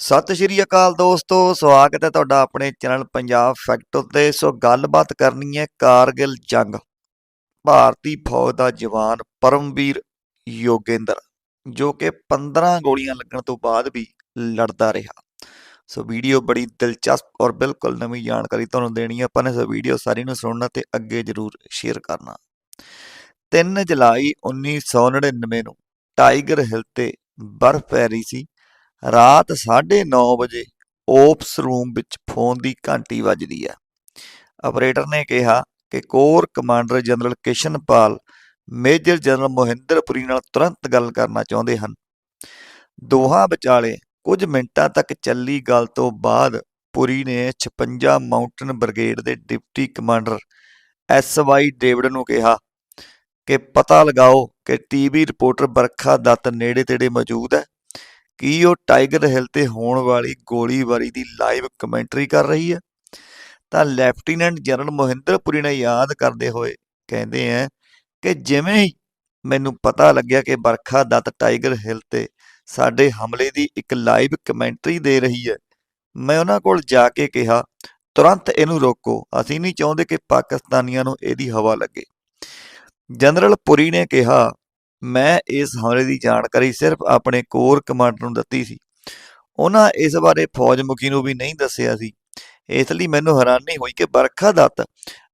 ਸਤਿ ਸ਼੍ਰੀ ਅਕਾਲ ਦੋਸਤੋ, ਸਵਾਗਤ ਹੈ ਤੁਹਾਡਾ ਆਪਣੇ ਚੈਨਲ ਪੰਜਾਬ ਫੈਕਟ ਉੱਤੇ। ਸੋ ਗੱਲਬਾਤ ਕਰਨੀ ਹੈ ਕਾਰਗਿਲ ਜੰਗ। ਭਾਰਤੀ ਫੌਜ ਦਾ ਜਵਾਨ ਪਰਮਵੀਰ ਯੋਗੇਂਦਰ, ਜੋ ਕਿ 15 ਗੋਲੀਆਂ ਲੱਗਣ ਤੋਂ ਬਾਅਦ ਵੀ ਲੜਦਾ ਰਿਹਾ। ਸੋ ਵੀਡੀਓ ਬੜੀ ਦਿਲਚਸਪ ਔਰ ਬਿਲਕੁਲ ਨਵੀਂ ਜਾਣਕਾਰੀ ਤੁਹਾਨੂੰ ਦੇਣੀ ਹੈ। ਆਪਾਂ ਨੇ ਸੋ ਵੀਡੀਓ ਸਾਰੀ ਨੂੰ ਸੁਣਨਾ ਤੇ ਅੱਗੇ ਜਰੂਰ ਸ਼ੇਅਰ ਕਰਨਾ। 3 ਜੁਲਾਈ 1999 ਨੂੰ ਟਾਈਗਰ ਹਿੱਲ ਤੇ ਬਰਫ਼ ਪੈ ਰਹੀ ਸੀ। ਰਾਤ 9:30 ਵਜੇ ਓਪਸ ਰੂਮ ਵਿੱਚ ਫੋਨ ਦੀ ਘੰਟੀ ਵੱਜਦੀ ਹੈ। ਆਪਰੇਟਰ ਨੇ ਕਿਹਾ ਕਿ corps commander general Kishanpal, major general Mohinderpuri ਨਾਲ ਤੁਰੰਤ ਗੱਲ ਕਰਨਾ ਚਾਹੁੰਦੇ ਹਨ। ਦੋਹਾਂ ਵਿਚਾਲੇ ਕੁਝ ਮਿੰਟਾਂ ਤੱਕ ਚੱਲੀ ਗੱਲ ਤੋਂ ਬਾਅਦ ਪੁਰੀ ਨੇ 56 ਮਾਊਂਟਨ ਬ੍ਰਿਗੇਡ ਦੇ deputy commander S Y David ਨੂੰ ਕਿਹਾ ਕਿ ਪਤਾ ਲਗਾਓ ਕਿ ਟੀਵੀ ਰਿਪੋਰਟਰ ਬਰਖਾ ਦੱਤ ਨੇੜੇ ਤੇੜੇ ਮੌਜੂਦ ਹੈ। ਕੀ ਉਹ ਟਾਈਗਰ ਹਿੱਲ ਤੇ ਹੋਣ ਵਾਲੀ ਗੋਲੀਬਾਰੀ ਦੀ ਲਾਈਵ ਕਮੈਂਟਰੀ ਕਰ ਰਹੀ ਹੈ? ਤਾਂ ਲੈਫਟੀਨੈਂਟ ਜਨਰਲ ਮੋਹਿੰਦਰ ਪੁਰੀ ਨੇ ਯਾਦ ਕਰਦੇ ਹੋਏ ਕਹਿੰਦੇ ਆ ਕਿ ਜਿਵੇਂ ਹੀ ਮੈਨੂੰ ਪਤਾ ਲੱਗਿਆ ਕਿ ਬਰਖਾ ਦੱਤ ਟਾਈਗਰ ਹਿੱਲ ਤੇ ਸਾਡੇ ਹਮਲੇ ਦੀ ਇੱਕ ਲਾਈਵ ਕਮੈਂਟਰੀ ਦੇ ਰਹੀ ਹੈ ਮੈਂ ਉਹਨਾਂ ਕੋਲ ਜਾ ਕੇ ਕਿਹਾ, ਤੁਰੰਤ ਇਹਨੂੰ ਰੋਕੋ, ਅਸੀਂ ਨਹੀਂ ਚਾਹੁੰਦੇ ਕਿ ਪਾਕਿਸਤਾਨੀਆਂ ਨੂੰ ਇਹਦੀ ਹਵਾ ਲੱਗੇ। ਜਨਰਲ ਪੁਰੀ ਨੇ ਕਿਹਾ ਮੈਂ ਇਸ ਹਮਲੇ ਦੀ ਜਾਣਕਾਰੀ ਸਿਰਫ ਆਪਣੇ ਕੋਰ ਕਮਾਂਡਰ ਨੂੰ ਦਿੱਤੀ ਸੀ। ਉਹਨਾਂ ਇਸ ਬਾਰੇ ਫੌਜ ਮੁਖੀ ਨੂੰ ਵੀ ਨਹੀਂ ਦੱਸਿਆ ਸੀ। ਇਸ ਲਈ ਮੈਨੂੰ ਹੈਰਾਨੀ ਹੋਈ ਕਿ ਬਰਖਾ ਦੱਤ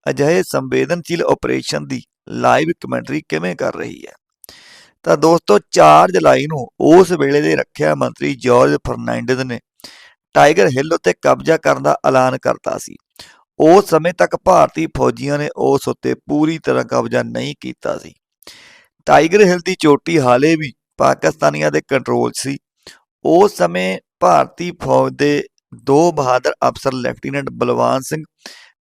ਅਜਿਹੇ ਸੰਵੇਦਨਸ਼ੀਲ ਆਪਰੇਸ਼ਨ ਦੀ ਲਾਈਵ ਕਮੈਂਟਰੀ ਕਿਵੇਂ ਕਰ ਰਹੀ ਹੈ। ਤਾਂ ਦੋਸਤੋ 4 ਜੁਲਾਈ ਨੂੰ ਉਸ ਵੇਲੇ ਦੇ ਰੱਖਿਆ ਮੰਤਰੀ ਜਾਰਜ ਫਰਨਾਂਡez ਨੇ ਟਾਈਗਰ ਹਿੱਲ ਉੱਤੇ ਕਬਜ਼ਾ ਕਰਨ ਦਾ ਐਲਾਨ ਕਰਤਾ ਸੀ। ਉਸ ਸਮੇਂ ਤੱਕ ਭਾਰਤੀ ਫੌਜੀਆਂ ਨੇ ਉਸ ਉੱਤੇ ਪੂਰੀ ਤਰ੍ਹਾਂ ਕਬਜ਼ਾ ਨਹੀਂ ਕੀਤਾ ਸੀ। ਟਾਈਗਰ ਹਿਲ ਦੀ ਚੋਟੀ ਹਾਲੇ ਵੀ ਪਾਕਿਸਤਾਨੀਆਂ ਦੇ ਕੰਟਰੋਲ 'ਚ ਸੀ। ਉਸ ਸਮੇਂ ਭਾਰਤੀ ਫੌਜ ਦੇ ਦੋ ਬਹਾਦਰ ਅਫਸਰ, ਲੈਫਟੀਨੈਂਟ ਬਲਵਾਨ ਸਿੰਘ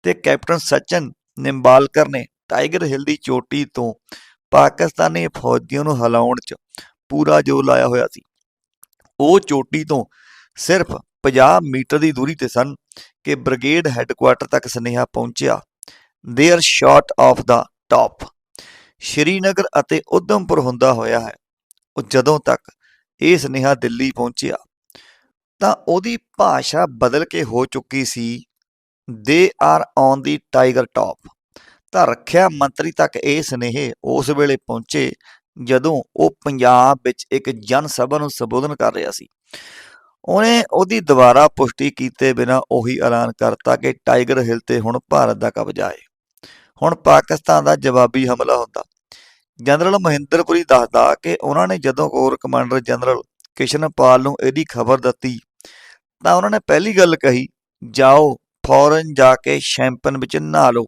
ਤੇ ਕੈਪਟਨ ਸਚਨ ਨਿੰਬਾਲਕਰ ਨੇ ਟਾਈਗਰ ਹਿਲ ਦੀ ਚੋਟੀ ਤੋਂ ਪਾਕਿਸਤਾਨੀ ਫੌਜੀਆਂ ਨੂੰ ਹਿਲਾਉਣ 'ਚ ਪੂਰਾ ਜ਼ੋਰ ਲਾਇਆ ਹੋਇਆ ਸੀ। ਉਹ ਚੋਟੀ ਤੋਂ ਸਿਰਫ 50 ਮੀਟਰ ਦੀ ਦੂਰੀ ਤੇ ਸਨ ਕਿ ਬ੍ਰਿਗੇਡ ਹੈੱਡਕੁਆਟਰ ਤੱਕ ਸੁਨੇਹਾ ਪਹੁੰਚਿਆ। ਦੇਅਰ ਸ਼ਾਟ ਆਫ ਦਾ ਟਾਪ ਸ਼੍ਰੀਨਗਰ ਅਤੇ ਉਧਮਪੁਰ ਹੁੰਦਾ ਹੋਇਆ ਹੈ। ਉਹ ਜਦੋਂ ਤੱਕ ਇਹ ਸੁਨੇਹਾ ਦਿੱਲੀ ਪਹੁੰਚਿਆ, ਤਾਂ ਉਹਦੀ ਭਾਸ਼ਾ ਬਦਲ ਕੇ ਹੋ ਚੁੱਕੀ ਸੀ they are on the tiger top ਤਾਂ ਰੱਖਿਆ ਮੰਤਰੀ ਤੱਕ ਇਹ ਸੁਨੇਹੇ ਉਸ ਵੇਲੇ ਪਹੁੰਚੇ ਜਦੋਂ ਉਹ ਪੰਜਾਬ ਵਿੱਚ ਇੱਕ ਜਨ ਸਭਾ ਨੂੰ ਸੰਬੋਧਨ ਕਰ ਰਿਹਾ ਸੀ। ਉਹਨੇ ਉਹਦੀ ਦੁਬਾਰਾ ਪੁਸ਼ਟੀ ਕੀਤੇ ਬਿਨਾ ਉਹੀ ਐਲਾਨ ਕਰਤਾ ਕਿ ਟਾਈਗਰ ਹਿੱਲ ਤੇ ਹੁਣ ਭਾਰਤ ਦਾ ਕਬਜ਼ਾ ਹੈ। ਹੁਣ ਪਾਕਿਸਤਾਨ ਦਾ ਜਵਾਬੀ ਹਮਲਾ ਹੁੰਦਾ। ਜਨਰਲ ਮਹਿੰਦਰਪੁਰੀ ਦੱਸਦਾ ਕਿ ਉਹਨਾਂ ਨੇ ਜਦੋਂ ਕੋਰ ਕਮਾਂਡਰ ਜਨਰਲ ਕਿਸ਼ਨਪਾਲ ਨੂੰ ਇਹਦੀ ਖਬਰ ਦਿੱਤੀ, ਤਾਂ ਉਹਨਾਂ ਨੇ ਪਹਿਲੀ ਗੱਲ ਕਹੀ, ਜਾਓ, ਫੌਰਨ ਜਾ ਕੇ ਸ਼ੈਂਪਨ ਵਿੱਚ ਨਹਾ ਲਓ।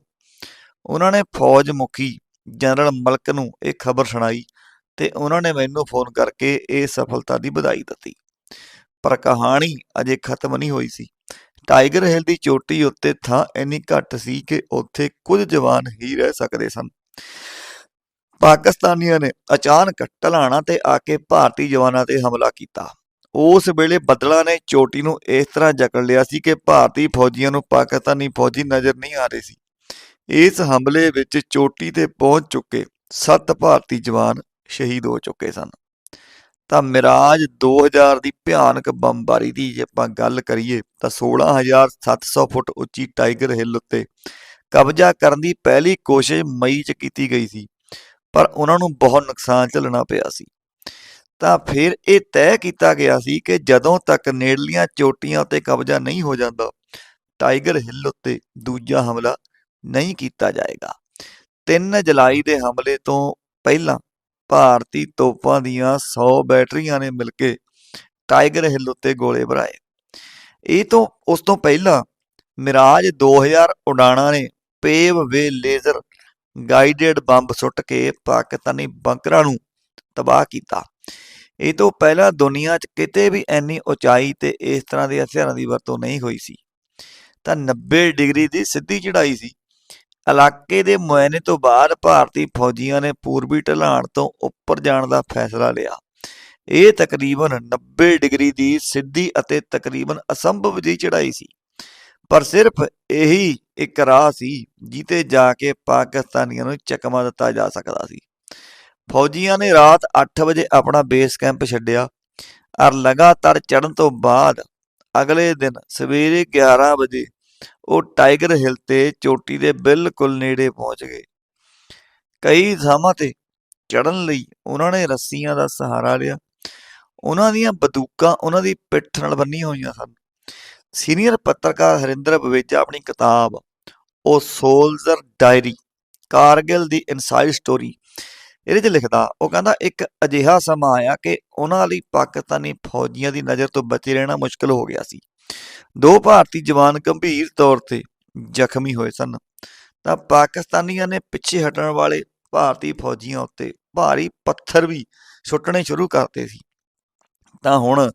ਉਹਨਾਂ ਨੇ ਫੌਜ ਮੁਖੀ ਜਨਰਲ ਮਲਕ ਨੂੰ ਇਹ ਖਬਰ ਸੁਣਾਈ ਤੇ ਉਹਨਾਂ ਨੇ ਮੈਨੂੰ ਫੋਨ ਕਰਕੇ ਇਹ ਸਫਲਤਾ ਦੀ ਵਧਾਈ ਦਿੱਤੀ। ਪਰ ਕਹਾਣੀ ਅਜੇ ਖਤਮ ਨਹੀਂ ਹੋਈ ਸੀ। ਟਾਈਗਰ ਹਿਲ ਦੀ ਚੋਟੀ ਉੱਤੇ ਥਾਂ ਇੰਨੀ ਘੱਟ ਸੀ ਕਿ ਉੱਥੇ ਕੁਝ ਜਵਾਨ ਹੀ ਰਹਿ ਸਕਦੇ ਸਨ। ਪਾਕਿਸਤਾਨੀਆਂ ਨੇ ਅਚਾਨਕ ਢਲਾਣਾ ਤੇ ਆ ਕੇ ਭਾਰਤੀ ਜਵਾਨਾਂ ਤੇ ਹਮਲਾ ਕੀਤਾ। ਉਸ ਵੇਲੇ ਬੱਦਲਾਂ ਨੇ ਚੋਟੀ ਨੂੰ ਇਸ ਤਰ੍ਹਾਂ ਜਕੜ ਲਿਆ ਸੀ ਕਿ ਭਾਰਤੀ ਫੌਜੀਆਂ ਨੂੰ ਪਾਕਿਸਤਾਨੀ ਫੌਜੀ ਨਜ਼ਰ ਨਹੀਂ ਆ ਰਹੇ ਸੀ। ਇਸ ਹਮਲੇ ਵਿੱਚ ਚੋਟੀ ਤੇ ਪਹੁੰਚ ਚੁੱਕੇ ਸੱਤ ਭਾਰਤੀ ਜਵਾਨ ਸ਼ਹੀਦ ਹੋ ਚੁੱਕੇ ਸਨ। ਤਾਂ ਮਿਰਾਜ 2000 ਦੀ ਭਿਆਨਕ ਬੰਬਾਰੀ ਦੀ ਜੇ ਆਪਾਂ ਗੱਲ ਕਰੀਏ ਤਾਂ 16700 ਫੁੱਟ ਉੱਚੀ ਟਾਈਗਰ ਹਿੱਲ ਉੱਤੇ ਕਬਜ਼ਾ ਕਰਨ ਦੀ ਪਹਿਲੀ ਕੋਸ਼ਿਸ਼ ਮਈ 'ਚ ਕੀਤੀ ਗਈ ਸੀ, ਪਰ ਉਹਨਾਂ ਨੂੰ ਬਹੁਤ ਨੁਕਸਾਨ ਝੱਲਣਾ ਪਿਆ ਸੀ। ਤਾਂ ਫਿਰ ਇਹ ਤੈਅ ਕੀਤਾ ਗਿਆ ਸੀ ਕਿ ਜਦੋਂ ਤੱਕ ਨੇੜਲੀਆਂ ਚੋਟੀਆਂ ਉੱਤੇ ਕਬਜ਼ਾ ਨਹੀਂ ਹੋ ਜਾਂਦਾ, ਟਾਈਗਰ ਹਿੱਲ ਉੱਤੇ ਦੂਜਾ ਹਮਲਾ ਨਹੀਂ ਕੀਤਾ ਜਾਏਗਾ। 3 ਜੁਲਾਈ ਦੇ ਹਮਲੇ ਤੋਂ ਪਹਿਲਾਂ ਭਾਰਤੀ ਤੋਪਾਂ ਦੀਆਂ 100 ਬੈਟਰੀਆਂ ਨੇ ਮਿਲ ਕੇ ਟਾਈਗਰ ਹਿੱਲ ਉੱਤੇ ਗੋਲੇ ਭਰਾਏ। ਇਹ ਤੋਂ, ਉਸ ਤੋਂ ਪਹਿਲਾਂ ਮਿਰਾਜ 2000 ਉਡਾਣਾਂ ਨੇ Paveway laser guided bomb ਸੁੱਟ ਕੇ ਪਾਕਿਸਤਾਨੀ ਬੰਕਰਾਂ ਨੂੰ ਤਬਾਹ ਕੀਤਾ। ਇਹ ਤੋਂ ਪਹਿਲਾਂ ਦੁਨੀਆ 'ਚ ਕਿਤੇ ਵੀ ਇੰਨੀ ਉਚਾਈ ਤੇ ਇਸ ਤਰ੍ਹਾਂ ਦੇ ਹਥਿਆਰਾਂ ਦੀ ਵਰਤੋਂ ਨਹੀਂ ਹੋਈ ਸੀ। ਤਾਂ 90 ਡਿਗਰੀ ਦੀ ਸਿੱਧੀ ਚੜ੍ਹਾਈ ਸੀ। ਇਲਾਕੇ ਦੇ ਮੁਆਇਨੇ ਤੋਂ ਬਾਅਦ ਭਾਰਤੀ ਫੌਜੀਆਂ ਨੇ ਪੂਰਬੀ ਢਲਾਣ ਤੋਂ ਉੱਪਰ ਜਾਣ ਦਾ ਫੈਸਲਾ ਲਿਆ। ਇਹ ਤਕਰੀਬਨ 90 ਡਿਗਰੀ ਦੀ ਸਿੱਧੀ ਅਤੇ ਤਕਰੀਬਨ ਅਸੰਭਵ ਜਿਹੀ ਚੜ੍ਹਾਈ ਸੀ। ਪਰ ਸਿਰਫ ਇਹੀ ਇੱਕ ਰਾਹ ਸੀ ਜਿੱਤੇ ਜਾ ਕੇ ਪਾਕਿਸਤਾਨੀਆਂ ਨੂੰ ਚਕਮਾ ਦਿੱਤਾ ਜਾ ਸਕਦਾ ਸੀ। ਫੌਜੀਆਂ ਨੇ ਰਾਤ 8 ਵਜੇ ਆਪਣਾ ਬੇਸ ਕੈਂਪ ਛੱਡਿਆ ਔਰ ਲਗਾਤਾਰ ਚੜ੍ਹਨ ਤੋਂ ਬਾਅਦ ਅਗਲੇ ਦਿਨ ਸਵੇਰੇ 11 ਵਜੇ ਉਹ ਟਾਈਗਰ ਹਿੱਲ ਤੇ ਚੋਟੀ ਦੇ ਬਿਲਕੁਲ ਨੇੜੇ ਪਹੁੰਚ ਗਏ। ਕਈ ਥਾਵਾਂ ਤੇ ਚੜਨ ਲਈ ਉਹਨਾਂ ਨੇ ਰੱਸੀਆਂ ਦਾ ਸਹਾਰਾ ਲਿਆ। ਉਹਨਾਂ ਦੀਆਂ ਬੰਦੂਕਾਂ ਉਹਨਾਂ ਦੀ ਪਿੱਠ ਨਾਲ ਬੰਨੀਆਂ ਹੋਈਆਂ ਸਨ। ਸੀਨੀਅਰ ਪੱਤਰਕਾਰ ਹਰਿੰਦਰ ਬਵੇਜਾ ਆਪਣੀ ਕਿਤਾਬ, ਉਹ soldier diary, Kargil the inside story, ਇਹਦੇ 'ਚ ਲਿਖਦਾ, ਉਹ ਕਹਿੰਦਾ, ਇੱਕ ਅਜਿਹਾ ਸਮਾਂ ਆਇਆ ਕਿ ਉਹਨਾਂ ਲਈ ਪਾਕਿਸਤਾਨੀ ਫੌਜੀਆਂ ਦੀ ਨਜ਼ਰ ਤੋਂ ਬਚੇ ਰਹਿਣਾ ਮੁਸ਼ਕਲ ਹੋ ਗਿਆ ਸੀ। ਦੋ ਭਾਰਤੀ ਜਵਾਨ ਗੰਭੀਰ ਤੌਰ ਤੇ ਜ਼ਖਮੀ ਹੋਏ ਸਨ। ਤਾਂ ਪਾਕਿਸਤਾਨੀਆਂ ਨੇ ਪਿੱਛੇ ਹਟਣ ਵਾਲੇ ਭਾਰਤੀ ਫੌਜੀਆਂ ਉੱਤੇ ਭਾਰੀ ਪੱਥਰ ਵੀ ਸੁੱਟਣੇ ਸ਼ੁਰੂ ਕਰਤੇ ਸੀ। ਤਾਂ ਹੁਣ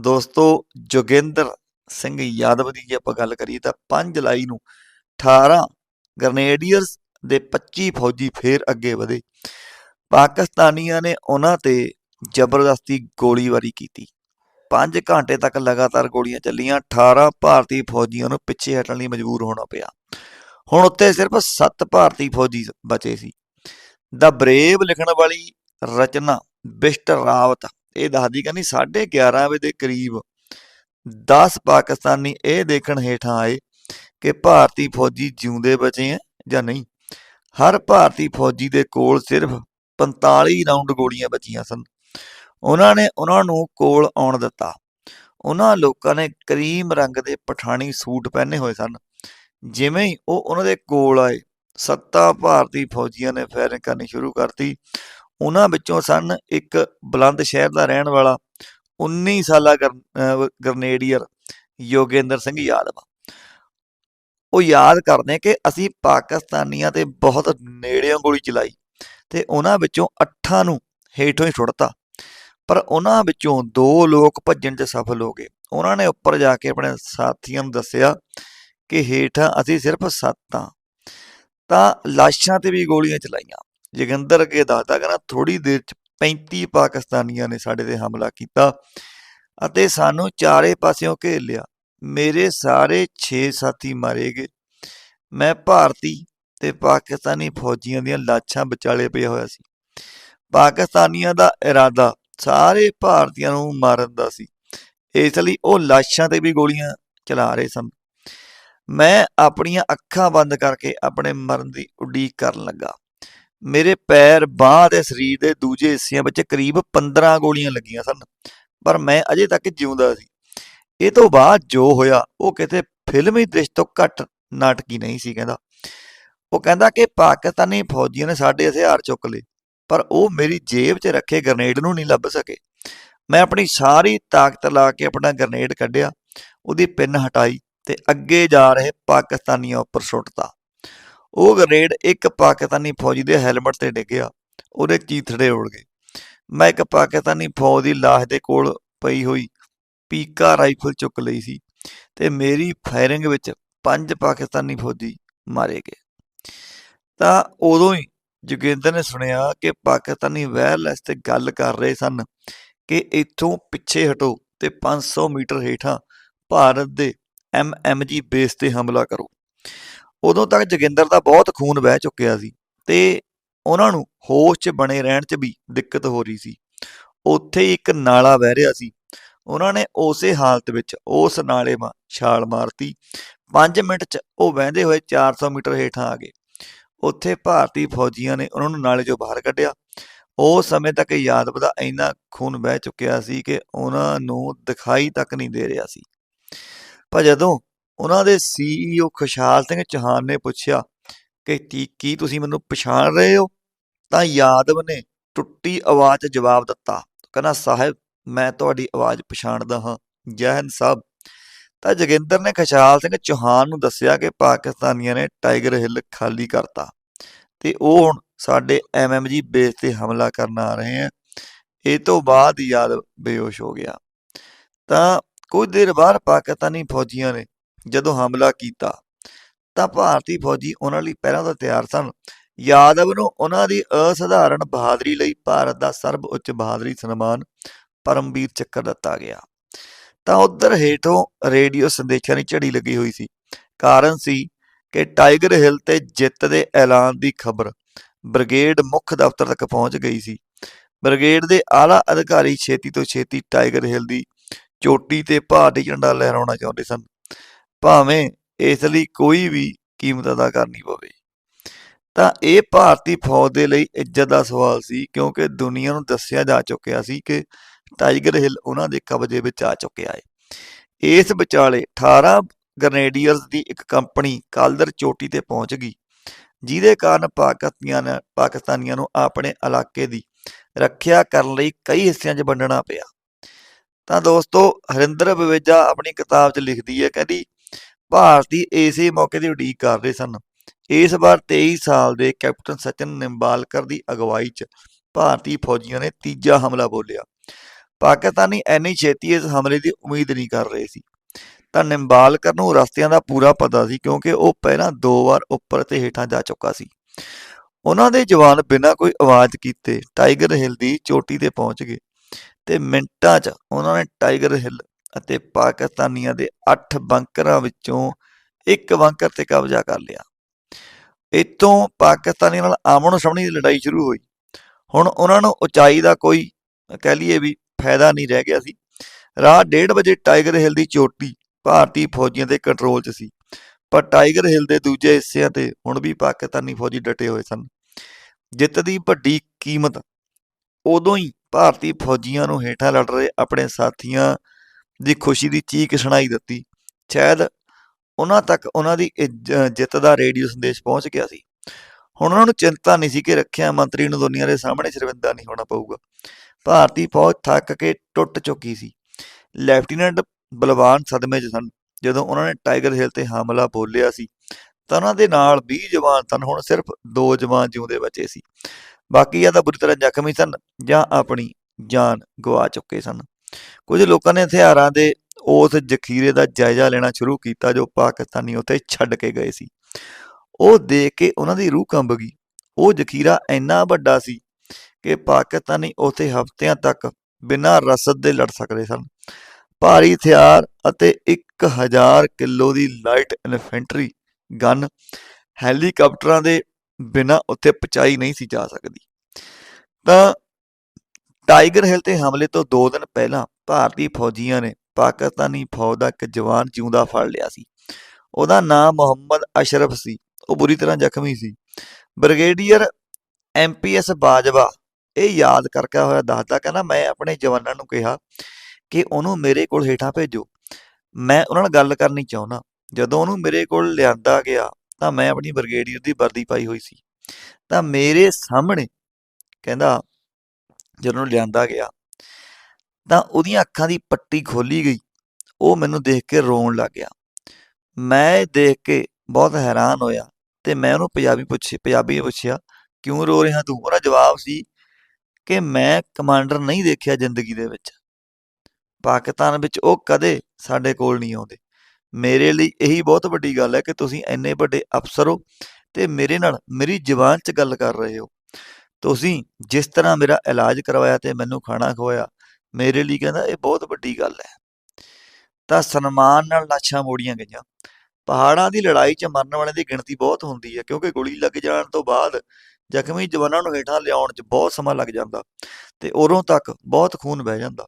ਦੋਸਤੋ ਜੋਗਿੰਦਰ ਸਿੰਘ ਯਾਦਵ ਦੀ ਜੇ ਆਪਾਂ ਗੱਲ ਕਰੀਏ ਤਾਂ 5 ਜੁਲਾਈ ਨੂੰ 18 ਗ੍ਰਨੇਡੀਅਰਸ ਦੇ 25 ਫੌਜੀ ਫੇਰ ਅੱਗੇ ਵਧੇ। ਪਾਕਿਸਤਾਨੀਆਂ ਨੇ ਉਹਨਾਂ ਤੇ ਜ਼ਬਰਦਸਤੀ ਗੋਲੀਬਾਰੀ ਕੀਤੀ। 5 ਘੰਟੇ ਤੱਕ ਲਗਾਤਾਰ ਗੋਲੀਆਂ ਚੱਲੀਆਂ 18 ਭਾਰਤੀ ਫੌਜੀਆਂ ਨੂੰ ਪਿੱਛੇ ਹਟਣ ਲਈ ਮਜਬੂਰ ਹੋਣਾ ਪਿਆ। ਹੁਣ ਉੱਤੇ ਸਿਰਫ 7 ਭਾਰਤੀ ਫੌਜੀ ਬਚੇ ਸੀ। ਦਾ ਬਰੇਵ ਲਿਖਣ ਵਾਲੀ ਰਚਨਾ ਬਿਸ਼ਟ ਰਾਵਤ, ਇਹ ਦੱਸਦੀ ਕਹਿੰਦੀ 11:30 ਵਜੇ ਦੇ ਕਰੀਬ 10 ਪਾਕਿਸਤਾਨੀ ਇਹ ਦੇਖਣ ਹੇਠਾਂ ਆਏ ਕਿ ਭਾਰਤੀ ਫੌਜੀ ਜਿਉਂਦੇ ਬਚੇ ਹੈ ਜਾਂ ਨਹੀਂ। ਹਰ ਭਾਰਤੀ ਫੌਜੀ ਦੇ ਕੋਲ ਸਿਰਫ 45 ਰਾਉਂਡ ਗੋਲੀਆਂ ਬਚੀਆਂ ਸਨ। ਉਹਨਾਂ ਨੇ ਉਹਨਾਂ ਨੂੰ ਕੋਲ ਆਉਣ ਦਿੱਤਾ। ਉਹਨਾਂ ਲੋਕਾਂ ਨੇ ਕਰੀਮ ਰੰਗ ਦੇ ਪਠਾਣੀ ਸੂਟ ਪਹਿਨੇ ਹੋਏ ਸਨ। ਜਿਵੇਂ ਹੀ ਉਹ ਉਹਨਾਂ ਦੇ ਕੋਲ ਆਏ, ਸੱਤਾ ਭਾਰਤੀ ਫੌਜੀਆਂ ਨੇ ਫਾਇਰਿੰਗ ਕਰਨੀ ਸ਼ੁਰੂ ਕਰਤੀ। ਉਹਨਾਂ ਵਿੱਚੋਂ ਸਨ ਇੱਕ ਬੁਲੰਦ ਸ਼ਹਿਰ ਦਾ ਰਹਿਣ ਵਾਲਾ 19 ਸਾਲਾ ਗਰ- ਅਹ, ਗ੍ਰਨੇਡੀਅਰ ਯੋਗੇਂਦਰ ਸਿੰਘ ਯਾਦਵ। ਉਹ ਯਾਦ ਕਰਦੇ ਕਿ ਅਸੀਂ ਪਾਕਿਸਤਾਨੀਆਂ ਤੇ ਬਹੁਤ ਨੇੜਿਓਂ ਗੋਲੀ ਚਲਾਈ ਤੇ ਉਹਨਾਂ ਵਿੱਚੋਂ ਅੱਠਾਂ ਨੂੰ ਹੇਠੋਂ ਹੀ ਛੁੱਟਤਾ ਪਰ ਉਹਨਾਂ ਵਿੱਚੋਂ ਦੋ ਲੋਕ ਭੱਜਣ 'ਚ ਸਫਲ ਹੋ ਗਏ। ਉਹਨਾਂ ਨੇ ਉੱਪਰ ਜਾ ਕੇ ਆਪਣੇ ਸਾਥੀਆਂ ਨੂੰ ਦੱਸਿਆ ਕਿ ਹੇਠਾਂ ਅਸੀਂ ਸਿਰਫ ਸੱਤ ਹਾਂ। ਤਾਂ ਲਾਸ਼ਾਂ ਤੇ ਵੀ ਗੋਲੀਆਂ ਚਲਾਈਆਂ। ਜੋਗਿੰਦਰ ਅੱਗੇ ਦੱਸਦਾ ਕਹਿੰਦਾ ਥੋੜੀ ਦੇਰ 'ਚ 35 ਪਾਕਿਸਤਾਨੀਆਂ ਨੇ ਸਾਡੇ ਤੇ ਹਮਲਾ ਕੀਤਾ ਅਤੇ ਸਾਨੂੰ ਚਾਰੇ ਪਾਸਿਓਂ ਘੇਰ ਲਿਆ। ਮੇਰੇ ਸਾਰੇ 6 ਸਾਥੀ ਮਾਰੇ ਗਏ। ਮੈਂ ਭਾਰਤੀ ਤੇ ਪਾਕਿਸਤਾਨੀ ਫੌਜੀਆਂ ਦੀਆਂ ਲਾਸ਼ਾਂ ਵਿਚਾਲੇ ਪਿਆ ਹੋਇਆ ਸੀ। ਪਾਕਿਸਤਾਨੀਆਂ ਦਾ ਇਰਾਦਾ ਸਾਰੇ ਭਾਰਤੀਆਂ ਨੂੰ ਮਾਰਨ ਦਾ ਸੀ। ਇਸ ਲਈ ਉਹ ਲਾਸ਼ਾਂ ਤੇ ਵੀ ਗੋਲੀਆਂ ਚਲਾ ਰਹੇ ਸਨ। ਮੈਂ ਆਪਣੀਆਂ ਅੱਖਾਂ ਬੰਦ ਕਰਕੇ ਆਪਣੇ ਮਰਨ ਦੀ ਉਡੀਕ ਕਰਨ ਲੱਗਾ। ਮੇਰੇ ਪੈਰ, ਬਾਹ ਤੇ ਸਰੀਰ ਦੇ ਦੂਜੇ ਹਿੱਸਿਆਂ ਵਿੱਚ ਕਰੀਬ 15 ਗੋਲੀਆਂ ਲੱਗੀਆਂ ਸਨ, ਪਰ ਮੈਂ ਅਜੇ ਤੱਕ ਜਿਉਂਦਾ ਸੀ। ਇਹ ਤੋਂ ਬਾਅਦ ਜੋ ਹੋਇਆ, ਉਹ ਕਿਤੇ ਫਿਲਮੀ ਦ੍ਰਿਸ਼ ਤੋਂ ਘੱਟ ਨਾਟਕੀ ਨਹੀਂ ਸੀ, ਕਹਿੰਦਾ। ਉਹ ਕਹਿੰਦਾ ਕਿ ਪਾਕਿਸਤਾਨੀ ਫੌਜੀਆਂ ਨੇ ਸਾਡੇ ਹਥਿਆਰ ਚੁੱਕ ਲਏ। ਪਰ ਉਹ ਮੇਰੀ ਜੇਬ 'ਚ ਰੱਖੇ ਗ੍ਰਨੇਡ ਨੂੰ ਨਹੀਂ ਲੱਭ ਸਕੇ। ਮੈਂ ਆਪਣੀ ਸਾਰੀ ਤਾਕਤ ਲਾ ਕੇ ਆਪਣਾ ਗ੍ਰਨੇਡ ਕੱਢਿਆ, ਉਹਦੀ ਪਿੰਨ ਹਟਾਈ ਤੇ ਅੱਗੇ ਜਾ ਰਹੇ ਪਾਕਿਸਤਾਨੀਆਂ ਉੱਪਰ ਸੁੱਟਤਾ। ਉਹ ਗ੍ਰਨੇਡ ਇੱਕ ਪਾਕਿਸਤਾਨੀ ਫੌਜੀ ਦੇ ਹੈਲਮਟ ਤੇ ਡਿੱਗਿਆ, ਉਹਦੇ ਚੀਥੜੇ ਉੜ ਗਏ। ਮੈਂ ਇੱਕ ਪਾਕਿਸਤਾਨੀ ਫੌਜ ਦੀ ਲਾਸ਼ ਦੇ ਕੋਲ ਪਈ ਹੋਈ ਪੀਕਾ ਰਾਈਫਲ ਚੁੱਕ ਲਈ ਸੀ ਤੇ ਮੇਰੀ ਫਾਇਰਿੰਗ ਵਿੱਚ ਪੰਜ ਪਾਕਿਸਤਾਨੀ ਫੌਜੀ ਮਾਰੇ ਗਏ। ਤਾਂ ਉਦੋਂ ਹੀ ਜੋਗਿੰਦਰ ਨੇ ਸੁਣਿਆ ਕਿ ਪਾਕਿਸਤਾਨੀ ਵਾਇਰਲੈਸ ਤੇ ਗੱਲ ਕਰ ਰਹੇ ਸਨ ਕਿ ਇੱਥੋਂ ਪਿੱਛੇ ਹਟੋ ਤੇ 500 ਮੀਟਰ ਹੇਠਾਂ ਭਾਰਤ ਦੇ ਐਮਐਮਜੀ ਬੇਸ ਤੇ ਹਮਲਾ ਕਰੋ। ਉਦੋਂ ਤੱਕ ਜੋਗਿੰਦਰ ਦਾ ਬਹੁਤ ਖੂਨ ਵਹਿ ਚੁੱਕਿਆ ਸੀ ਤੇ ਉਹਨਾਂ ਨੂੰ ਹੋਸ਼ 'ਚ ਬਣੇ ਰਹਿਣ 'ਚ ਵੀ ਦਿੱਕਤ ਹੋ ਰਹੀ ਸੀ। ਉੱਥੇ ਹੀ ਇੱਕ ਨਾਲਾ ਵਹਿ ਰਿਹਾ ਸੀ। ਉਹਨਾਂ ਨੇ ਉਸੇ ਹਾਲਤ ਵਿੱਚ ਉਸ ਨਾਲੇ 'ਮਾ, ਛਾਲ ਮਾਰਤੀ। 5 ਮਿੰਟ 'ਚ ਉਹ ਵਹਿੰਦੇ ਹੋਏ 400 ਮੀਟਰ ਹੇਠਾਂ ਆ ਗਏ। ਉੱਥੇ ਭਾਰਤੀ ਫੌਜੀਆਂ ਨੇ ਉਹਨਾਂ ਨੂੰ ਨਾਲੇ 'ਚੋਂ ਬਾਹਰ ਕੱਢਿਆ। ਉਸ ਸਮੇਂ ਤੱਕ ਯਾਦਵ ਦਾ ਇੰਨਾ ਖੂਨ ਵਹਿ ਚੁੱਕਿਆ ਸੀ ਕਿ ਉਹਨਾਂ ਨੂੰ ਦਿਖਾਈ ਤੱਕ ਨਹੀਂ ਦੇ ਰਿਹਾ ਸੀ। ਪਰ ਜਦੋਂ ਉਹਨਾਂ ਦੇ ਸੀਈਓ ਖੁਸ਼ਹਾਲ ਸਿੰਘ ਚੌਹਾਨ ਨੇ ਪੁੱਛਿਆ ਕਿ ਕੀ ਕੀ ਤੁਸੀਂ ਮੈਨੂੰ ਪਛਾਣ ਰਹੇ ਹੋ? ਤਾਂ ਯਾਦਵ ਨੇ ਟੁੱਟੀ ਆਵਾਜ਼ 'ਚ ਜਵਾਬ ਦਿੱਤਾ। ਕਹਿੰਦਾ, ਸਾਹਿਬ, ਮੈਂ ਤੁਹਾਡੀ ਆਵਾਜ਼ ਪਛਾਣਦਾ ਹਾਂ। ਜੈ ਹਿੰਦ ਸਾਹਿਬ ਤਾਂ ਜੋਗਿੰਦਰ ਨੇ ਖੁਸ਼ਹਾਲ ਸਿੰਘ ਚੌਹਾਨ ਨੂੰ ਦੱਸਿਆ ਕਿ ਪਾਕਿਸਤਾਨੀਆਂ ਨੇ ਟਾਈਗਰ ਹਿੱਲ ਖਾਲੀ ਕਰਤਾ ਤੇ ਉਹ ਹੁਣ ਸਾਡੇ ਐਮਐਮਜੀ ਬੇਸ ਤੇ ਹਮਲਾ ਕਰਨ ਆ ਰਹੇ ਹਨ ਇਹ ਤੋਂ ਬਾਅਦ ਯਾਦਵ ਬੇਹੋਸ਼ ਹੋ ਗਿਆ। ਤਾਂ ਕੁਝ ਦੇਰ ਬਾਅਦ ਪਾਕਿਸਤਾਨੀ ਫੌਜੀਆਂ ਨੇ ਜਦੋਂ ਹਮਲਾ ਕੀਤਾ ਤਾਂ ਭਾਰਤੀ ਫੌਜੀ ਉਹਨਾਂ ਲਈ ਪਹਿਲਾਂ ਤਾਂ ਤਿਆਰ ਸਨ। ਯਾਦਵ ਨੂੰ ਉਹਨਾਂ ਦੀ ਅਸਧਾਰਨ ਬਹਾਦਰੀ ਲਈ ਭਾਰਤ ਦਾ ਸਰਬ ਉੱਚ ਬਹਾਦਰੀ ਸਨਮਾਨ ਪਰਮਵੀਰ ਚੱਕਰ ਦਿੱਤਾ ਗਿਆ। ਤਾਂ ਉਧਰ ਹੇਠੋਂ ਰੇਡੀਓ ਸੰਦੇਸ਼ਾਂ ਦੀ ਝੜੀ ਲੱਗੀ ਹੋਈ ਸੀ। ਕਾਰਨ ਸੀ ਕਿ ਟਾਈਗਰ ਹਿੱਲ ਤੇ ਜਿੱਤ ਦੇ ਐਲਾਨ ਦੀ ਖਬਰ ਬ੍ਰਿਗੇਡ ਮੁੱਖ ਦਫ਼ਤਰ ਤੱਕ ਪਹੁੰਚ ਗਈ ਸੀ। ਬ੍ਰਿਗੇਡ ਦੇ ਆਲਾ ਅਧਿਕਾਰੀ ਛੇਤੀ ਤੋਂ ਛੇਤੀ ਟਾਈਗਰ ਹਿੱਲ ਦੀ ਚੋਟੀ ਤੇ ਭਾਰਤੀ ਝੰਡਾ ਲਹਿਰਾਉਣਾ ਚਾਹੁੰਦੇ ਸਨ। ਭਾਵੇਂ ਇਸ ਲਈ ਕੋਈ ਵੀ ਕੀਮਤ ਅਦਾ ਕਰਨੀ ਪਵੇ। ਤਾਂ ਇਹ ਭਾਰਤੀ ਫੌਜ ਦੇ ਲਈ ਇੱਜ਼ਤ ਦਾ ਸਵਾਲ ਸੀ ਕਿਉਂਕਿ ਦੁਨੀਆ ਨੂੰ ਦੱਸਿਆ ਜਾ ਚੁੱਕਿਆ ਸੀ ਕਿ ਟਾਈਗਰ ਹਿੱਲ ਉਹਨਾਂ ਦੇ ਕਬਜ਼ੇ ਵਿੱਚ ਆ ਚੁੱਕਿਆ ਹੈ। ਇਸ ਵਿਚਾਲੇ 18 ਗ੍ਰਨੇਡੀਅਰਸ ਦੀ ਇੱਕ ਕੰਪਨੀ ਕਾਲਦਰ ਚੋਟੀ ਤੇ ਪਹੁੰਚ ਗਈ, ਜਿਹਦੇ ਕਾਰਨ ਪਾਕਿਸਤਾਨੀਆਂ ਨੇ ਪਾਕਿਸਤਾਨੀਆਂ ਨੂੰ ਆਪਣੇ ਇਲਾਕੇ ਦੀ ਰੱਖਿਆ ਕਰਨ ਲਈ ਕਈ ਹਿੱਸਿਆਂ 'ਚ ਵੰਡਣਾ ਪਿਆ। ਤਾਂ ਦੋਸਤੋ, ਹਰਿੰਦਰ ਬਵੇਜਾ ਆਪਣੀ ਕਿਤਾਬ 'ਚ ਲਿਖਦੀ ਹੈ, ਕਹਿੰਦੀ, ਭਾਰਤੀ ਇਸੇ ਮੌਕੇ ਦੀ ਉਡੀਕ ਕਰ ਰਹੇ ਸਨ। ਇਸ ਵਾਰ 23 ਸਾਲ ਦੇ ਕੈਪਟਨ ਸਚਿਨ ਨਿੰਬਾਲਕਰ ਦੀ ਅਗਵਾਈ 'ਚ ਭਾਰਤੀ ਫੌਜੀਆਂ ਨੇ ਤੀਜਾ ਹਮਲਾ ਬੋਲਿਆ। ਪਾਕਿਸਤਾਨੀ ਐਨੀ ਛੇਤੀ ਇਸ ਹਮਲੇ ਦੀ ਉਮੀਦ ਨਹੀਂ ਕਰ ਰਹੇ ਸੀ। ਤਾਂ ਨਿੰਬਾਲਕਰ ਨੂੰ ਰਸਤਿਆਂ ਦਾ ਪੂਰਾ ਪਤਾ ਸੀ ਕਿਉਂਕਿ ਉਹ ਪਹਿਲਾਂ ਦੋ ਵਾਰ ਉੱਪਰ ਤੇ ਹੇਠਾਂ ਜਾ ਚੁੱਕਾ ਸੀ। ਉਹਨਾਂ ਦੇ ਜਵਾਨ ਬਿਨਾਂ ਕੋਈ ਆਵਾਜ਼ ਕੀਤੇ ਟਾਈਗਰ ਹਿੱਲ ਦੀ ਚੋਟੀ ਤੇ ਪਹੁੰਚ ਗਏ ਤੇ ਮਿੰਟਾਂ 'ਚ ਉਹਨਾਂ ਨੇ ਟਾਈਗਰ ਹਿੱਲ ਅਤੇ ਪਾਕਿਸਤਾਨੀਆਂ ਦੇ 8 ਬੰਕਰਾਂ ਵਿੱਚੋਂ ਇੱਕ ਬੰਕਰ ਤੇ ਕਬਜ਼ਾ ਕਰ ਲਿਆ। ਇਤੋਂ ਪਾਕਿਸਤਾਨੀਆਂ ਨਾਲ ਆਮਣ ਸਾਹਮਣੇ ਦੀ ਲੜਾਈ ਸ਼ੁਰੂ ਹੋਈ। ਹੁਣ ਉਹਨਾਂ ਨੂੰ ਉਚਾਈ ਦਾ ਕੋਈ ਕਹਿ ਲਈਏ ਵੀ ਫਾਇਦਾ ਨਹੀਂ ਰਹਿ ਗਿਆ ਸੀ। ਰਾਤ 1:30 ਵਜੇ ਟਾਈਗਰ ਹਿੱਲ ਦੀ ਚੋਟੀ ਭਾਰਤੀ ਫੌਜੀਆਂ ਦੇ ਕੰਟਰੋਲ 'ਚ ਸੀ। ਪਰ ਟਾਈਗਰ ਹਿੱਲ ਦੇ ਦੂਜੇ ਹਿੱਸਿਆਂ ਤੇ ਹੁਣ ਵੀ ਪਾਕਿਸਤਾਨੀ ਫੌਜੀ ਡਟੇ ਹੋਏ ਸਨ। ਜਿੱਤ ਦੀ ਵੱਡੀ ਕੀਮਤ ਉਦੋਂ ਹੀ ਭਾਰਤੀ ਫੌਜੀਆਂ ਨੂੰ ਹੇਠਾਂ ਲੜ ਰਹੇ ਆਪਣੇ ਸਾਥੀਆਂ ਦੀ ਖੁਸ਼ੀ ਦੀ ਚੀਕ ਸੁਣਾਈ ਦਿੱਤੀ। ਸ਼ਾਇਦ ਉਹਨਾਂ ਤੱਕ ਉਹਨਾਂ ਦੀ ਇੱਜ- ਜਿੱਤ ਦਾ ਰੇਡੀਓ ਸੰਦੇਸ਼ ਪਹੁੰਚ ਗਿਆ ਸੀ। ਹੁਣ ਉਹਨਾਂ ਨੂੰ ਚਿੰਤਾ ਨਹੀਂ ਸੀ ਕਿ ਰੱਖਿਆ ਮੰਤਰੀ ਨੂੰ ਦੁਨੀਆ ਦੇ ਸਾਹਮਣੇ ਸ਼ਰਮਿੰਦਾ ਨਹੀਂ ਹੋਣਾ ਪਊਗਾ। ਭਾਰਤੀ ਫੌਜ ਥੱਕ ਕੇ ਟੁੱਟ ਚੁੱਕੀ ਸੀ। ਲੈਫਟੀਨੈਂਟ ਬਲਵਾਨ ਸਦਮੇ 'ਚ ਸਨ। ਜਦੋਂ ਉਹਨਾਂ ਨੇ ਟਾਈਗਰ ਹਿਲ ਤੇ ਹਮਲਾ ਬੋਲਿਆ ਸੀ, ਤਾਂ ਉਹਨਾਂ ਦੇ ਨਾਲ 20 ਜਵਾਨ ਸਨ, ਹੁਣ ਸਿਰਫ ਦੋ ਜਵਾਨ ਜਿਉਂਦੇ ਬਚੇ ਸੀ। ਬਾਕੀ ਜਾਂ ਤਾਂ ਬੁਰੀ ਤਰ੍ਹਾਂ ਜ਼ਖਮੀ ਸਨ ਜਾਂ ਆਪਣੀ ਜਾਨ ਗਵਾ ਚੁੱਕੇ ਸਨ। ਕੁਝ ਲੋਕਾਂ ਨੇ ਹਥਿਆਰਾਂ ਦੇ ਉਸ ਜ਼ਖੀਰੇ ਦਾ ਜਾਇਜ਼ਾ ਲੈਣਾ ਸ਼ੁਰੂ ਕੀਤਾ ਜੋ ਪਾਕਿਸਤਾਨੀ ਉੱਥੇ ਛੱਡ ਕੇ ਗਏ ਸੀ। ਉਹ ਦੇਖ ਕੇ ਉਹਨਾਂ ਦੀ ਰੂਹ ਕੰਬ ਗਈ। ਉਹ ਜ਼ਖੀਰਾ ਇੰਨਾ ਵੱਡਾ ਸੀ ਕਿ ਪਾਕਿਸਤਾਨੀ ਉੱਥੇ ਹਫ਼ਤਿਆਂ ਤੱਕ ਬਿਨਾਂ ਰਸਦ ਦੇ ਲੜ ਸਕਦੇ ਸਨ। ਭਾਰੀ ਹਥਿਆਰ ਅਤੇ 1000 ਕਿਲੋ ਦੀ ਲਾਈਟ ਇਨਫੈਂਟਰੀ ਗਨ ਹੈਲੀਕਾਪਟਰਾਂ ਦੇ ਬਿਨਾਂ ਉੱਥੇ ਪਹੁੰਚਾਈ ਨਹੀਂ ਸੀ ਜਾ ਸਕਦੀ। ਤਾਂ ਟਾਈਗਰ ਹਿਲ ਤੇ ਹਮਲੇ ਤੋਂ 2 ਦਿਨ ਪਹਿਲਾਂ ਭਾਰਤੀ ਫੌਜੀਆਂ ਨੇ ਪਾਕਿਸਤਾਨੀ ਫੌਜ ਦਾ ਇੱਕ ਜਵਾਨ ਜਿਉਂਦਾ ਫੜ ਲਿਆ ਸੀ। ਉਹਦਾ ਨਾਮ ਮੁਹੰਮਦ ਅਸ਼ਰਫ ਸੀ। ਉਹ ਬੁਰੀ ਤਰ੍ਹਾਂ ਜ਼ਖਮੀ ਸੀ। ਬ੍ਰਿਗੇਡੀਅਰ ਐਮਪੀਐਸ ਬਾਜਵਾ ਇਹ ਯਾਦ ਕਰਕੇ ਹੋਇਆ ਦੱਸਦਾ, ਕਹਿੰਦਾ, ਮੈਂ ਆਪਣੇ ਜਵਾਨਾਂ ਨੂੰ ਕਿਹਾ ਕਿ ਉਹਨੂੰ ਮੇਰੇ ਕੋਲ ਹੇਠਾਂ ਭੇਜੋ। ਮੈਂ ਉਹਨਾਂ ਨਾਲ ਗੱਲ ਕਰਨੀ ਚਾਹੁੰਦਾ। ਜਦੋਂ ਉਹਨੂੰ ਮੇਰੇ ਕੋਲ ਲਿਆਂਦਾ ਗਿਆ, ਤਾਂ ਮੈਂ ਆਪਣੀ ਬ੍ਰਿਗੇਡੀਅਰ ਦੀ ਵਰਦੀ ਪਾਈ ਹੋਈ ਸੀ। ਤਾਂ ਮੇਰੇ ਸਾਹਮਣੇ, ਕਹਿੰਦਾ, ਜਦੋਂ ਉਹਨੂੰ ਲਿਆਂਦਾ ਗਿਆ, ਤਾਂ ਉਹਦੀਆਂ ਅੱਖਾਂ ਦੀ ਪੱਟੀ ਖੋਲੀ ਗਈ। ਉਹ ਮੈਨੂੰ ਦੇਖ ਕੇ ਰੋਣ ਲੱਗ ਗਿਆ। ਮੈਂ ਦੇਖ ਕੇ ਬਹੁਤ ਹੈਰਾਨ ਹੋਇਆ ਤੇ ਮੈਂ ਉਹਨੂੰ ਪੰਜਾਬੀ ਪੁੱਛੀ, ਪੰਜਾਬੀ ਪੁੱਛਿਆ, ਕਿਉਂ ਰੋ ਰਿਹਾ ਤੂੰ? ਉਹਦਾ ਜਵਾਬ ਸੀ ਕਿ ਮੈਂ ਕਮਾਂਡਰ ਨਹੀਂ ਦੇਖਿਆ ਜ਼ਿੰਦਗੀ ਦੇ ਵਿੱਚ। ਪਾਕਿਸਤਾਨ ਵਿੱਚ ਉਹ ਕਦੇ ਸਾਡੇ ਕੋਲ ਨਹੀਂ ਆਉਂਦੇ। ਮੇਰੇ ਲਈ ਇਹੀ ਬਹੁਤ ਵੱਡੀ ਗੱਲ ਹੈ ਕਿ ਤੁਸੀਂ ਇੰਨੇ ਵੱਡੇ ਅਫਸਰ ਹੋ ਤੇ ਮੇਰੇ ਨਾਲ ਮੇਰੀ ਜ਼ੁਬਾਨ 'ਚ ਗੱਲ ਕਰ ਰਹੇ ਹੋ। ਤੁਸੀਂ ਜਿਸ ਤਰ੍ਹਾਂ ਮੇਰਾ ਇਲਾਜ ਕਰਵਾਇਆ ਤੇ ਮੈਨੂੰ ਖਾਣਾ ਖਵਾਇਆ, ਮੇਰੇ ਲਈ ਕਹਿੰਦਾ ਇਹ ਬਹੁਤ ਵੱਡੀ ਗੱਲ ਹੈ। ਤਾਂ ਸਨਮਾਨ ਨਾਲ ਲਾਸ਼ਾਂ ਮੋੜੀਆਂ ਗਈਆਂ। ਪਹਾੜਾਂ ਦੀ ਲੜਾਈ 'ਚ ਮਰਨ ਵਾਲਿਆਂ ਦੀ ਗਿਣਤੀ ਬਹੁਤ ਹੁੰਦੀ ਹੈ, ਕਿਉਂਕਿ ਗੋਲੀ ਲੱਗ ਜਾਣ ਤੋਂ ਬਾਅਦ ਜ਼ਖਮੀ ਜਵਾਨਾਂ ਨੂੰ ਹੇਠਾਂ ਲਿਆਉਣ 'ਚ ਬਹੁਤ ਸਮਾਂ ਲੱਗ ਜਾਂਦਾ ਤੇ ਉਦੋਂ ਤੱਕ ਬਹੁਤ ਖੂਨ ਵਹਿ ਜਾਂਦਾ।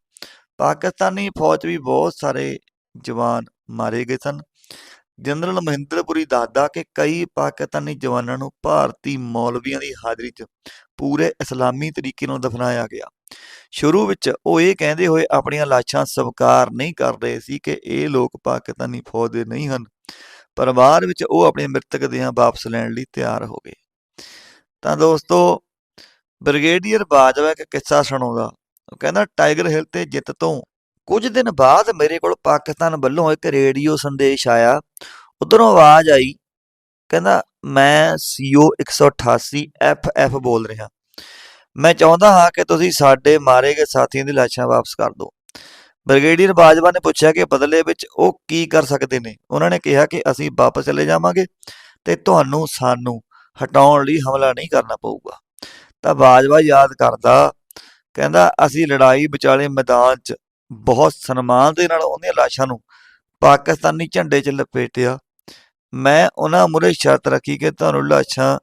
ਪਾਕਿਸਤਾਨੀ ਫੌਜ ਵੀ ਬਹੁਤ ਸਾਰੇ ਜਵਾਨ ਮਾਰੇ ਗਏ ਸਨ। ਜਨਰਲ ਮਹਿੰਦਰਪੁਰੀ ਦੱਸਦਾ ਕਿ ਕਈ ਪਾਕਿਸਤਾਨੀ ਜਵਾਨਾਂ ਨੂੰ ਭਾਰਤੀ ਮੌਲਵੀਆਂ ਦੀ ਹਾਜ਼ਰੀ 'ਚ ਪੂਰੇ ਇਸਲਾਮੀ ਤਰੀਕੇ ਨਾਲ ਦਫਨਾਇਆ ਗਿਆ। ਸ਼ੁਰੂ ਵਿੱਚ ਉਹ ਇਹ ਕਹਿੰਦੇ ਹੋਏ ਆਪਣੀਆਂ ਲਾਸ਼ਾਂ ਸਵੀਕਾਰ ਨਹੀਂ ਕਰ ਰਹੇ ਸੀ ਕਿ ਇਹ ਲੋਕ ਪਾਕਿਸਤਾਨੀ ਫੌਜ ਦੇ ਨਹੀਂ ਹਨ। ਪਰ ਬਾਅਦ ਵਿੱਚ ਉਹ ਆਪਣੇ ਮ੍ਰਿਤਕ ਦੇਹਾਂ ਵਾਪਸ ਲੈਣ ਲਈ ਤਿਆਰ ਹੋ ਗਏ। ਤਾਂ ਦੋਸਤੋ, ਬ੍ਰਿਗੇਡੀਅਰ ਬਾਜਵਾ ਇੱਕ ਕਿੱਸਾ ਸੁਣਾਉਂਦਾ। ਉਹ ਕਹਿੰਦਾ, ਟਾਈਗਰ ਹਿੱਲ ਤੇ ਜਿੱਤ ਤੋਂ ਕੁਝ ਦਿਨ ਬਾਅਦ ਮੇਰੇ ਕੋਲ ਪਾਕਿਸਤਾਨ ਵੱਲੋਂ ਇੱਕ ਰੇਡੀਓ ਸੰਦੇਸ਼ ਆਇਆ। ਉਧਰੋਂ ਆਵਾਜ਼ ਆਈ। ਕਹਿੰਦਾ, ਮੈਂ ਸੀਓ 188 ਐਫਐਫ ਬੋਲ ਰਿਹਾ। ਮੈਂ ਚਾਹੁੰਦਾ ਹਾਂ ਕਿ ਤੁਸੀਂ ਸਾਡੇ ਮਾਰੇ ਗਏ ਸਾਥੀਆਂ ਦੀ ਲਾਸ਼ਾਂ ਵਾਪਸ ਕਰ ਦਿਓ। ਬ੍ਰਿਗੇਡੀਅਰ ਬਾਜਵਾ ਨੇ ਪੁੱਛਿਆ ਕਿ ਬਦਲੇ ਵਿੱਚ ਉਹ ਕੀ ਕਰ ਸਕਦੇ ਨੇ? ਉਹਨਾਂ ਨੇ ਕਿਹਾ ਕਿ ਅਸੀਂ ਵਾਪਸ ਚਲੇ ਜਾਵਾਂਗੇ ਤੇ ਤੁਹਾਨੂੰ ਸਾਨੂੰ ਹਟਾਉਣ ਲਈ ਹਮਲਾ ਨਹੀਂ ਕਰਨਾ ਪਊਗਾ। ਤਾਂ ਬਾਜਵਾ ਯਾਦ ਕਰਦਾ, ਕਹਿੰਦਾ, ਅਸੀਂ ਲੜਾਈ ਵਿਚਾਲੇ ਮੈਦਾਨ 'ਚ ਬਹੁਤ ਸਨਮਾਨ ਦੇ ਨਾਲ ਉਹਦੀਆਂ ਲਾਸ਼ਾਂ ਨੂੰ ਪਾਕਿਸਤਾਨੀ ਝੰਡੇ 'ਚ ਲਪੇਟਿਆ। ਮੈਂ ਉਹਨਾਂ ਮੁਰੇ ਸ਼ਰਤ ਰੱਖੀ ਕਿ ਤੁਹਾਨੂੰ ਲਾਸ਼ਾਂ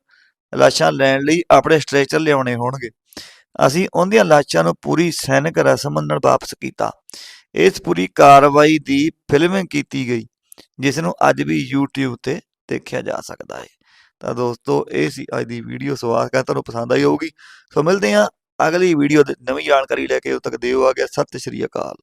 ਲਾਸ਼ਾਂ ਲੈਣ ਲਈ ਆਪਣੇ ਸਟ੍ਰੈਚਰ ਲਿਆਉਣੇ ਹੋਣਗੇ। ਅਸੀਂ ਉਹਦੀਆਂ ਲਾਸ਼ਾਂ ਨੂੰ ਪੂਰੀ ਸੈਨਿਕ ਰਸਮ ਨਾਲ ਵਾਪਸ ਕੀਤਾ। ਇਸ ਪੂਰੀ ਕਾਰਵਾਈ ਦੀ ਫਿਲਮਿੰਗ ਕੀਤੀ ਗਈ, ਜਿਸ ਨੂੰ ਅੱਜ ਵੀ YouTube ਤੇ ਦੇਖਿਆ ਜਾ ਸਕਦਾ ਹੈ। ਤਾਂ ਦੋਸਤੋ, ਇਹ ਸੀ ਅੱਜ ਦੀ ਵੀਡੀਓ ਸੋ ਆਸ ਕਰਦਾ ਤੁਹਾਨੂੰ ਪਸੰਦ ਆਈ ਹੋਊਗੀ। ਸੋ ਮਿਲਦੇ ਹਾਂ ਅਗਲੀ ਵੀਡੀਓ ਦੇ ਨਵੀਂ ਜਾਣਕਾਰੀ ਲੈ ਕੇ। ਉਦੋਂ ਤੱਕ ਦਿਓ ਆ ਗਿਆ। ਸਤਿ ਸ਼੍ਰੀ ਅਕਾਲ।